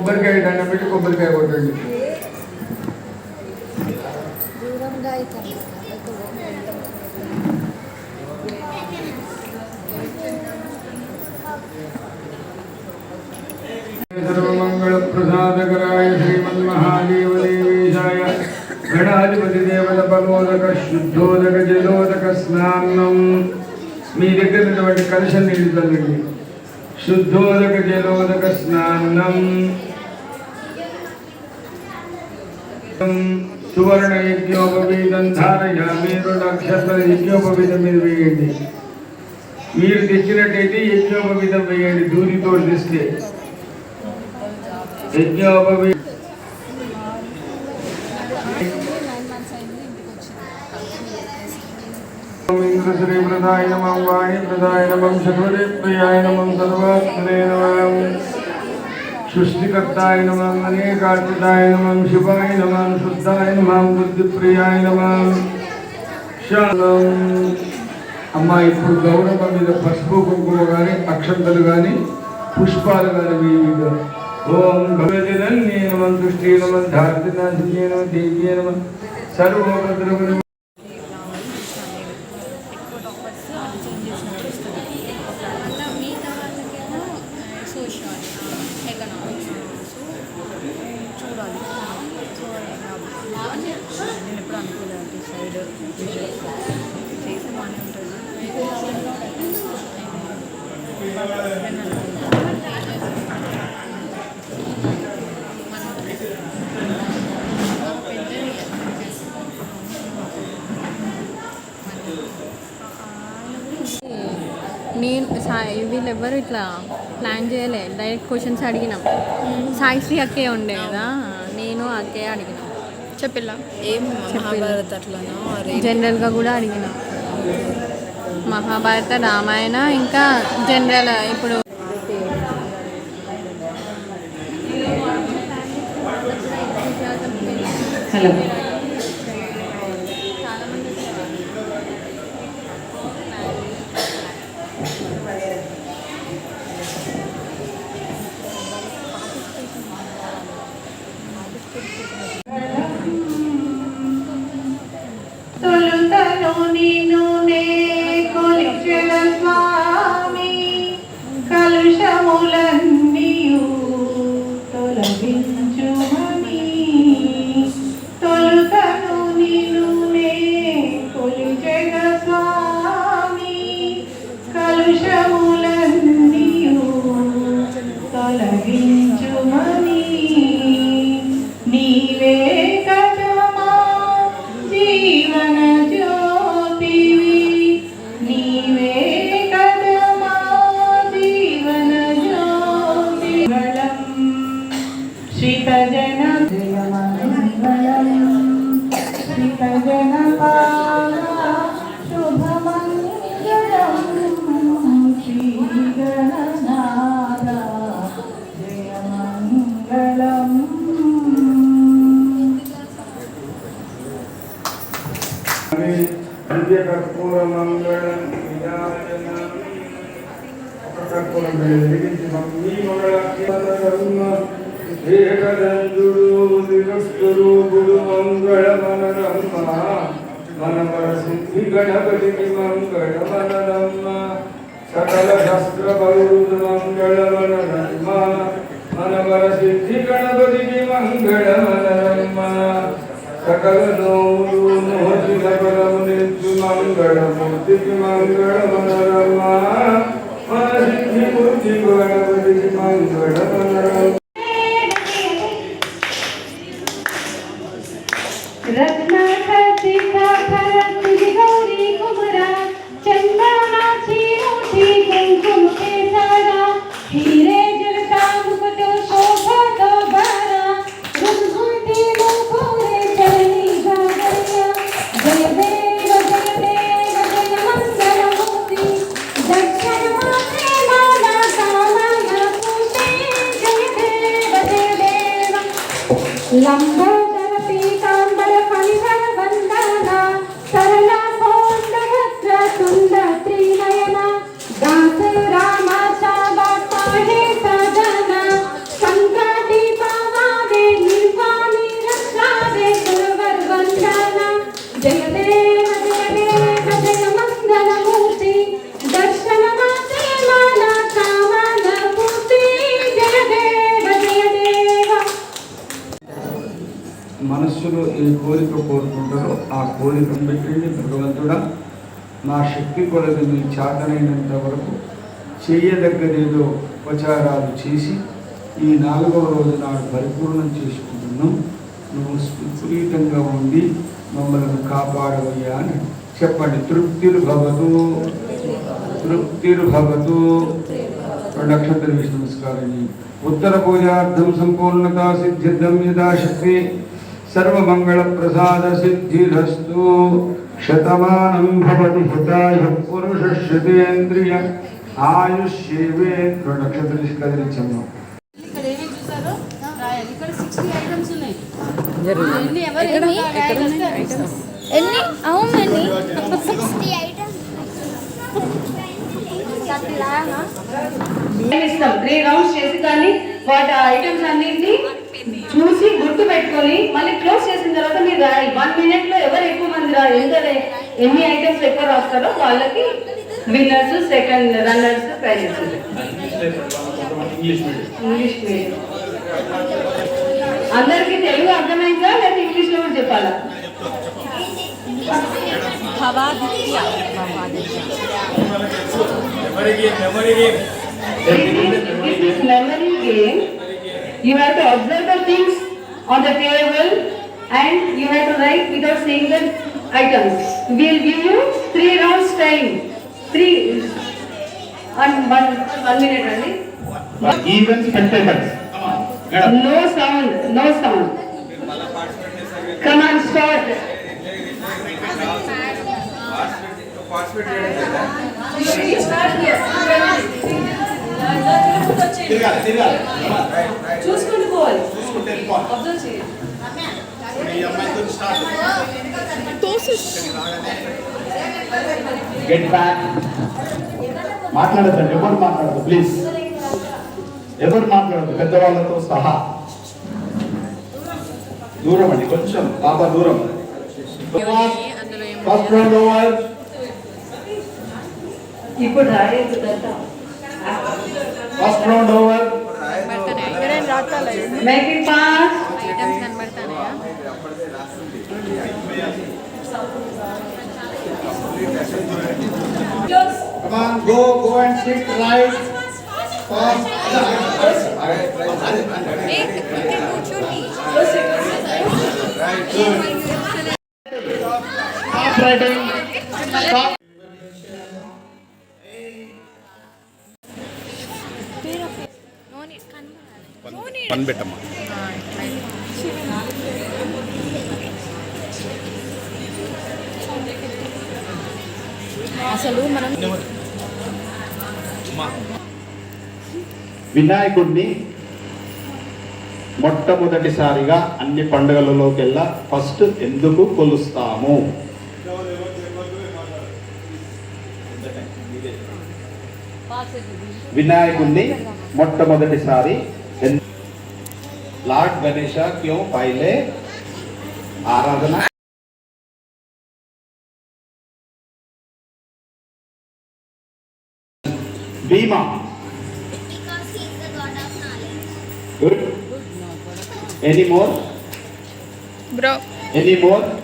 కొబ్బరికాయ దండం పెట్టి కొబ్బరికాయ కొట్టండి. దూరంగా అయితే సర్వమంగళప్రసాదకరాయ శ్రీమన్మహాదేవదేవేశాయ గణాధిపతి దేవత పలోదక శుద్ధోదక జలోదక స్నానం మీ దగ్గర ఉన్నటువంటి కలశం నీళ్ళు చల్లండి శుద్ధోదక జలోదక స్నానం సువర్ణ యజ్ఞోపవీతం ధారయామి రెండు అక్షరాల యజ్ఞోపవీతం మీద వేయండి మీరు తెచ్చినట్టయితే యజ్ఞోపవీతం వేయండి దూరితో తెస్తే యజ్ఞోపవీ నైన్ మంత్స్ అయింది ఇంటికి వచ్చింది ఇంద్రశ్రీ ప్రదాయ నమం వాణి ప్రదాయ నమం శకురే ప్రియాయ నమం సర్వాత్మనే నమం సృష్టికర్తాయ నమం అనేకార్పితాయ నమం శివాయ నమం శుద్ధాయ నమం బుద్ధిప్రియాయ నమం అమ్మ ఇప్పుడు గౌరవ మీద పసుపు కుంకుమ కానీ అక్షంతలు కానీ పుష్పాలు కానీ మీద ఓం భగవతినన్యే నమం దృష్టి నమం ధార్తినాశిన్యే నమ దేవ్యే నమ. సర్వోపద్రవ వీళ్ళెవ్వరు ఇట్లా ప్లాన్ చేయలే. డైరెక్ట్ క్వశ్చన్స్ అడిగినాం. సాయిశ్రీ అక్కే ఉండే కదా నేను అక్కే అడిగినాం. చెప్పిల్లా ఏం మహాభారత్ అట్లనో? జనరల్గా కూడా అడిగినాం. మహాభారత రామాయణ ఇంకా జనరల్ ఇప్పుడు. హలో. Adonino ne colicelas కర్పూర మంగళం ఒక కర్పూరం వెలిగించి మీ మంగళ ఏకదంజుడు మంగళ మనరమ్మ మనవర సిద్ధి గణపతికి మంగళ మనరమ్మ సకల శస్త్ర మంగళ మనరమ్మ మనవర సిద్ధి గణపతికి మంగళ మనరమ్మ సకల నోరు మోచిన పరము నిత్యు మంగళమూర్తికి మంగళ మనరమ్మ మన కోరికను పెట్టండి భగవంతుడా. నా శక్తి కొలది మీ చేతనైనంత వరకు చేయదగ్గదేదో ఉపచారాలు చేసి ఈ నాలుగవ రోజు నాడు పరిపూర్ణం చేసుకుంటున్నాం నువ్వు విపరీతంగా ఉండి మమ్మల్ని కాపాడవయ్యా అని చెప్పండి. తృప్తిర్భవతు తృప్తిర్భవతు రెండు అక్షంతలు వేసి నమస్కారం ఉత్తర పూజార్థం సంపూర్ణత సిద్ధిద్దం యథాశక్తి. సర్వమంగళ ప్రసాద సిద్ధిరస్తు శతమానం భవతి హితాయ పురుష శతేంద్రియ ఆయుష్యేవే ఐటమ్స్ ఉన్నాయి. ఎన్ని? ఎవరు ఎన్ని? ఎన్ని? అవును ఎన్ని? ఇస్తాం త్రీ రౌండ్స్ చేసి కానీ వాటి ఐటమ్స్ అన్నింటినీ ఎన్ని ఐటమ్స్ ఎక్కువ రాస్తారో వాళ్ళకి winners second runners prizes English medium అందరికీ తెలుగు అర్థమైందా లేదా ఇంగ్లీష్ లో కూడా చెప్పాలా This is memory game. You have to observe the things on the table and you have to write without saying the items. We will give you three rounds time. Three. And one, one minute only. Even spectators. No sound, no sound. Come on, start. చూసుకుంటూ పోవాలి చూసుకుంటే observe start get back మాట్లాడద్దండి ఎవరు మాట్లాడదు please ఎవరు మాట్లాడదు పెద్దవాళ్ళతో సహా. దూరం అండి కొంచెం బాబా దూరం. ఫస్ట్ రౌండ్ ఓవర్ ఇప్పుడు రాయొద్దు దత్త first round over make it pass items కనబడతానయా Come on, go, go and sit right. Fast. Stop writing. Stop. పని పెట్టమ్మా అసలు మనం వినాయకుడిని మొట్టమొదటిసారిగా అన్ని పండుగలలోకెల్లా ఫస్ట్ ఎందుకు కొలుస్తాము? వినాయకుడిని మొట్టమొదటిసారి లార్డ్ గణేష క్యూ పైలే ఆరాధన Bhima. Because he is the god of knowledge. Good. Any more? Bro. Any more?